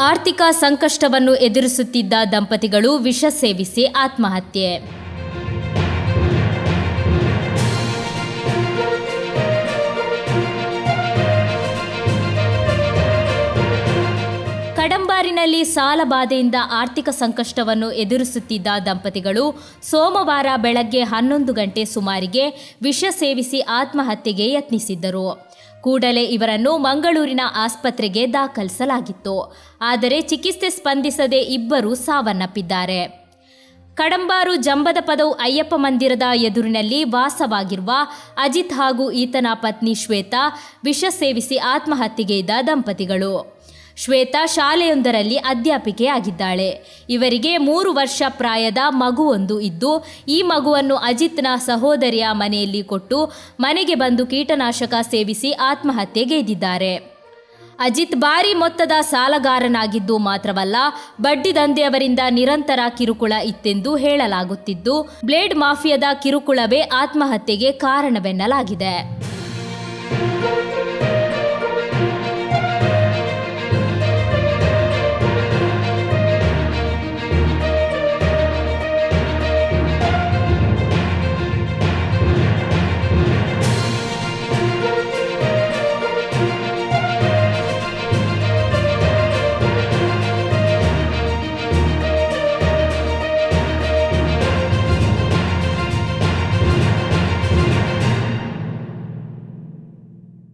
ಆರ್ಥಿಕ ಸಂಕಷ್ಟವನ್ನು ಎದುರಿಸುತ್ತಿದ್ದ ದಂಪತಿಗಳು ವಿಷ ಸೇವಿಸಿ ಆತ್ಮಹತ್ಯೆ. ಕಡಂಬಾರಿನಲ್ಲಿ ಸಾಲ ಬಾಧೆಯಿಂದ ಆರ್ಥಿಕ ಸಂಕಷ್ಟವನ್ನು ಎದುರಿಸುತ್ತಿದ್ದ ದಂಪತಿಗಳು ಸೋಮವಾರ ಬೆಳಗ್ಗೆ ಹನ್ನೊಂದು ಗಂಟೆ ಸುಮಾರಿಗೆ ವಿಷ ಸೇವಿಸಿ ಆತ್ಮಹತ್ಯೆಗೆ ಯತ್ನಿಸಿದ್ದರು. ಕೂಡಲೇ ಇವರನ್ನು ಮಂಗಳೂರಿನ ಆಸ್ಪತ್ರೆಗೆ ದಾಖಲಿಸಲಾಗಿತ್ತು. ಆದರೆ ಚಿಕಿತ್ಸೆ ಸ್ಪಂದಿಸದೆ ಇಬ್ಬರು ಸಾವನ್ನಪ್ಪಿದ್ದಾರೆ. ಕಡಂಬಾರು ಜಂಬದ ಪದವು ಅಯ್ಯಪ್ಪ ಮಂದಿರದ ಎದುರಿನಲ್ಲಿ ವಾಸವಾಗಿರುವ ಅಜಿತ್ ಹಾಗೂ ಈತನ ಪತ್ನಿ ಶ್ವೇತಾ ವಿಷ ಸೇವಿಸಿ ಆತ್ಮಹತ್ಯೆಗೈದ ದಂಪತಿಗಳು. ಶ್ವೇತಾ ಶಾಲೆಯೊಂದರಲ್ಲಿ ಅಧ್ಯಾಪಿಕೆಯಾಗಿದ್ದಾಳೆ. ಇವರಿಗೆ ಮೂರು ವರ್ಷ ಪ್ರಾಯದ ಮಗುವೊಂದು ಇದ್ದು, ಈ ಮಗುವನ್ನು ಅಜಿತ್ನ ಸಹೋದರಿಯ ಮನೆಯಲ್ಲಿ ಕೊಟ್ಟು ಮನೆಗೆ ಬಂದು ಕೀಟನಾಶಕ ಸೇವಿಸಿ ಆತ್ಮಹತ್ಯೆಗೈದಿದ್ದಾರೆ ಅಜಿತ್ ಭಾರಿ ಮೊತ್ತದ ಸಾಲಗಾರನಾಗಿದ್ದು ಮಾತ್ರವಲ್ಲ, ಬಡ್ಡಿ ದಂಧೆಯವರಿಂದ ನಿರಂತರ ಕಿರುಕುಳ ಇತ್ತೆಂದು ಹೇಳಲಾಗುತ್ತಿದ್ದು, ಬ್ಲೇಡ್ ಮಾಫಿಯಾದ ಕಿರುಕುಳವೇ ಆತ್ಮಹತ್ಯೆಗೆ ಕಾರಣವೆನ್ನಲಾಗಿದೆ.